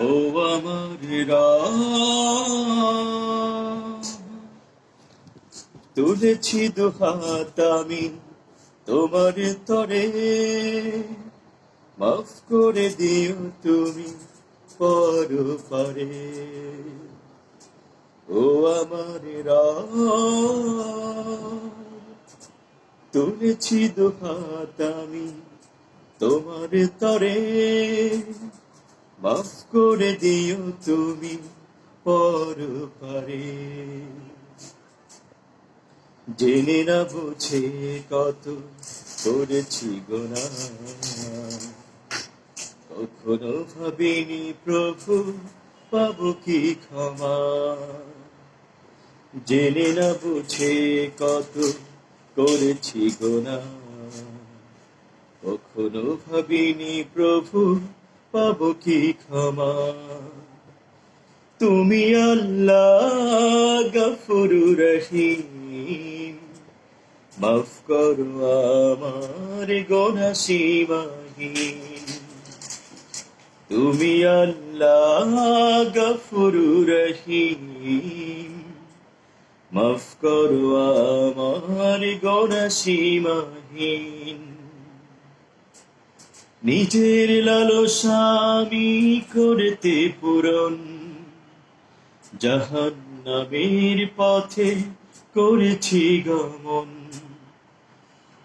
ও আমার তুলেছি দুহাত আমি তোমার তরে। মাফ করে দিও তুমি পর পারে ও আমার তুলেছি দুহাত আমি তোমার তরে। মাফ করে দিও তুমি পর পারে জেনে না বুঝে কত করেছি গোনা। কখনো ভাবিনি প্রভু, পাবো কি ক্ষমা। জেনে না বুঝে কত করেছি গোনা। কখনো ভাবিনি প্রভু পাবো কি ক্ষমা? তুমি আল্লাহ গফুরু রহিম। মাফ করো আমার গোনা সীমাহীন। তুমি আল্লাহ গফুরু রহিম। মাফ করো আমার গোনা সীমাহীন। নিজের লালসামি করতে পূরণ। জাহান্নামের পথে করেছি গমন।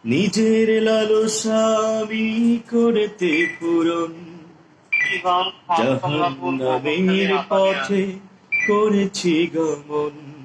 নিজের লালসামি করতে পূরণ। জাহান্নামের পথে করেছি গমন।